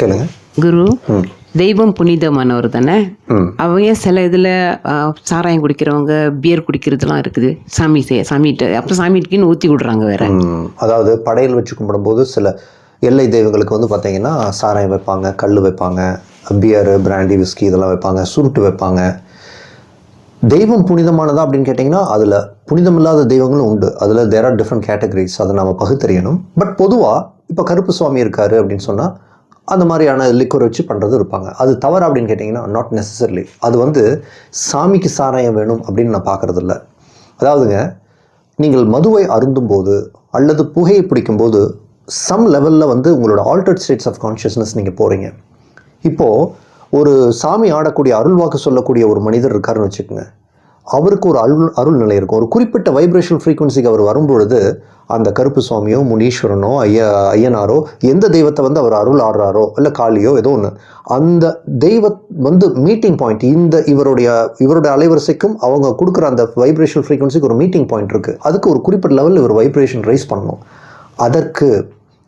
கேளுங்க. குரு தெய்வம் புனிதமானவர் தானே? அவங்க சில இதில் சாராயம் குடிக்கிறவங்க பியர் குடிக்கிறதுலாம் இருக்குது. சாமி செய்ய சாமிகிட்ட அப்போ சாமிகிட்டன்னு ஊற்றி விடுறாங்க வேற. அதாவது படையல் வச்சு கும்பிடும்போது சில எல்லை தெய்வங்களுக்கு வந்து பார்த்தீங்கன்னா சாராயம் வைப்பாங்க கல் வைப்பாங்க பியரு பிராண்டி விஸ்கி இதெல்லாம் வைப்பாங்க சுருட்டு வைப்பாங்க. தெய்வம் புனிதமானதா அப்படின்னு கேட்டிங்கன்னா அதில் புனிதமில்லாத தெய்வங்களும் உண்டு. அதில் தேர் ஆர் டிஃப்ரெண்ட் கேட்டகரிஸ் அதை நம்ம பகுத்தறியணும். பட் பொதுவாக இப்போ கருப்பு சுவாமி இருக்காரு அப்படின்னு சொன்னால் அந்த மாதிரியான லிக்வர் வச்சு பண்ணுறது இருப்பாங்க. அது தவறு அப்படின்னு கேட்டிங்கன்னா நாட் நெசசரிலி அது வந்து சாமிக்கு சாராயம் வேணும் அப்படின்னு நான் பார்க்குறதில்ல அதாவதுங்க நீங்கள் மதுவை அருந்தும்போது அல்லது புகையை பிடிக்கும்போது சம் லெவலில் வந்து உங்களோட ஆல்டர்ட் ஸ்டேட்ஸ் ஆஃப் கான்ஷியஸ்னஸ் நீங்கள் போகிறீங்க இப்போது ஒரு சாமி ஆடக்கூடிய அருள்வாக்கு சொல்லக்கூடிய ஒரு மனிதர் இருக்காருன்னு வச்சுக்கோங்க. அவருக்கு ஒரு அருள் அருள் நிலை இருக்கும். ஒரு குறிப்பிட்ட வைப்ரேஷன் ஃப்ரீக்குவன்சிக்கு அவர் வரும்பொழுது அந்த கருப்பு சுவாமியோ முனீஸ்வரனோ ஐயா ஐயனாரோ எந்த தெய்வத்தை வந்து அவர் அருள் ஆடுறாரோ இல்லை காளியோ ஏதோ ஒன்று அந்த தெய்வ வந்து மீட்டிங் பாயிண்ட் இந்த இவருடைய இவருடைய அலைவரிசைக்கும் அவங்க கொடுக்குற அந்த வைப்ரேஷன் ஃப்ரீக்குவன்சிக்கு ஒரு மீட்டிங் பாயிண்ட் இருக்குது அதுக்கு ஒரு குறிப்பிட்ட லெவலில் இவர் வைப்ரேஷன் ரைஸ் பண்ணணும். அதற்கு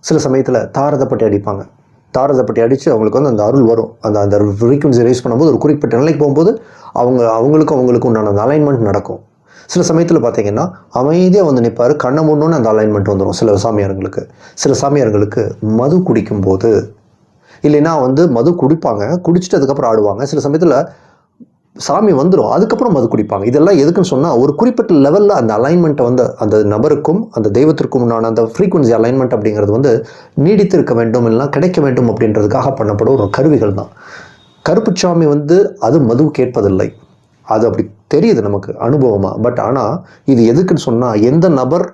சில சமயத்தில் தாரதப்பட்டி அடிப்பாங்க. தாரதப்பட்டி அடித்து அவங்களுக்கு வந்து அந்த அருள் வரும். அந்த அந்த ஃப்ரீக்குவன்சி ரைஸ் பண்ணும்போது ஒரு குறிப்பிட்ட நிலைக்கு போகும்போது அவங்க அவங்களுக்கும் அவங்களுக்கு உண்டான அந்த அலைன்மெண்ட் நடக்கும். சில சமயத்தில் பார்த்தீங்கன்னா அமைதியாக வந்து நிற்பார் கண்ணை மூடணுன்னு அந்த அலைன்மெண்ட் வந்துடும் சில சாமியாருங்களுக்கு சில சாமியாருங்களுக்கு மது குடிக்கும்போது இல்லைன்னா வந்து மது குடிப்பாங்க குடிச்சிட்டு அதுக்கப்புறம் ஆடுவாங்க. சில சமயத்தில் சாமி வந்துடும் அதுக்கப்புறம் மது குடிப்பாங்க. இதெல்லாம் எதுக்குன்னு சொன்னால் ஒரு குறிப்பிட்ட லெவலில் அந்த அலைன்மெண்ட்டை வந்து அந்த நபருக்கும் அந்த தெய்வத்திற்கும் உண்டான அந்த ஃப்ரீக்குவன்சி அலைன்மெண்ட் அப்படிங்கிறது வந்து நீடித்திருக்க வேண்டும் இல்லைனா கிடைக்க வேண்டும் அப்படின்றதுக்காக பண்ணப்படும் ஒரு கருவிகள் தான் கருப்புச்சாமி வந்து அது மது கேட்பதில்லை அது அப்படி தெரியுது நமக்கு அனுபவமாக பட் ஆனால் இது எதுக்குன்னு சொன்னால் எந்த நபர்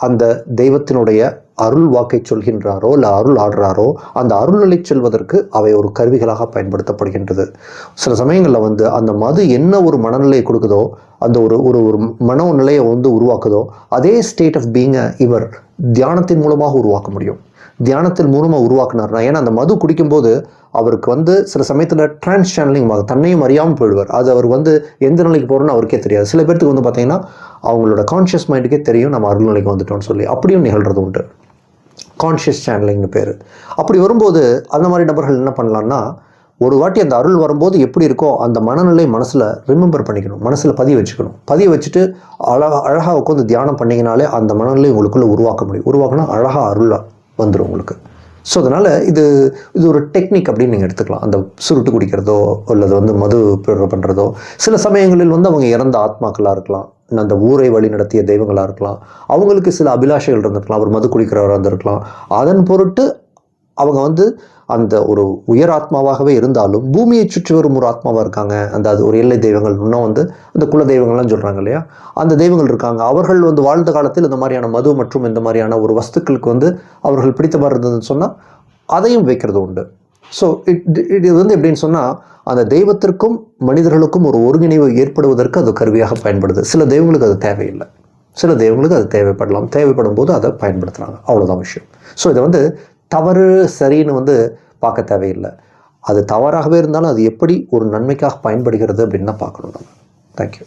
அந்த தெய்வத்தினுடைய அருள் வாக்கை சொல்கின்றாரோ இல்லை அருள் ஆடுறாரோ அந்த அருள்நிலை செல்வதற்கு அவை ஒரு கருவிகளாக பயன்படுத்தப்படுகின்றது. சில சமயங்களில் வந்து அந்த மது என்ன ஒரு மனநிலையை கொடுக்குதோ அந்த ஒரு ஒரு ஒரு மனநிலையை வந்து உருவாக்குதோ அதே ஸ்டேட் ஆஃப் பீங்கை இவர் தியானத்தின் மூலமாக உருவாக்க முடியும். தியானத்தின் மூலமாக உருவாக்குனார்னா ஏன்னா அந்த மது குடிக்கும்போது அவருக்கு வந்து சில சமயத்தில் ட்ரான்ஸ் சேனலிங் ஆகும் தன்னையும் அறியாமல் போயிடுவார். அது அவர் வந்து எந்த நிலைக்கு போகிறோன்னு அவருக்கே தெரியாது. சில பேர்த்துக்கு வந்து பார்த்தீங்கன்னா அவங்களோட கான்ஷியஸ் மைண்டுக்கே தெரியும் நம்ம அருள் நிலைக்கு வந்துட்டோம்னு சொல்லி. அப்படியும் நிகழ்கிறது உண்டு. கான்ஷியஸ் சேனலிங்னு பேர். அப்படி வரும்போது அந்த மாதிரி நபர்கள் என்ன பண்ணலான்னா ஒரு வாட்டி அந்த அருள் வரும்போது எப்படி இருக்கோ அந்த மனநிலை மனசில் ரிமெம்பர் பண்ணிக்கணும். மனசில் பதிய வச்சுக்கணும். பதிய வச்சுட்டு அழகா அழகாக உட்காந்து தியானம் பண்ணிங்கனாலே அந்த மனநிலை உங்களுக்குள்ளே உருவாக்க முடியும். உருவாக்கினா அழகாக அருளாக வந்துடும் உங்களுக்கு. ஸோ அதனால் இது இது ஒரு டெக்னிக் அப்படின்னு நீங்கள் எடுத்துக்கலாம். அந்த சுருட்டு குடிக்கிறதோ அல்லது வந்து மது பண்ணுறதோ சில சமயங்களில் வந்து அவங்க இறந்த ஆத்மாக்களாக இருக்கலாம். அந்த ஊரை வழி நடத்திய தெய்வங்களாக இருக்கலாம். அவங்களுக்கு சில அபிலாஷைகள் இருந்திருக்கலாம். அவர் மது குடிக்கிறவராக இருந்திருக்கலாம். அதன் பொருட்டு அவங்க வந்து அந்த ஒரு உயர் ஆத்மாவாகவே இருந்தாலும் பூமியை சுற்றி வரும் ஒரு ஆத்மாவாக இருக்காங்க. அந்த அது ஒரு எல்லை தெய்வங்கள் இன்னும் வந்து அந்த குல தெய்வங்கள்லாம் சொல்கிறாங்க இல்லையா? அந்த தெய்வங்கள் இருக்காங்க. அவர்கள் வந்து வாழ்ந்த காலத்தில் இந்த மாதிரியான மது மற்றும் இந்த மாதிரியான ஒரு வஸ்துக்களுக்கு வந்து அவர்கள் பிடித்த மாதிரி இருந்ததுன்னு சொன்னால் அதையும் வைக்கிறது உண்டு. ஸோ இட் இது வந்து எப்படின்னு சொன்னால் அந்த தெய்வத்திற்கும் மனிதர்களுக்கும் ஒரு ஒருங்கிணைவு ஏற்படுவதற்கு அது கருவியாக பயன்படுது. சில தெய்வங்களுக்கு அது தேவையில்லை. சில தெய்வங்களுக்கு அது தேவைப்படலாம். தேவைப்படும் போது அதை பயன்படுத்துகிறாங்க அவ்வளோதான் விஷயம். ஸோ இதை வந்து தவறு சரின்னு வந்து பார்க்க தேவையில்லை. அது தவறாகவே இருந்தாலும் அது எப்படி ஒரு நன்மைக்காக பயன்படுகிறது அப்படின்னு தான் பார்க்கணும் நம்ம. தேங்க்யூ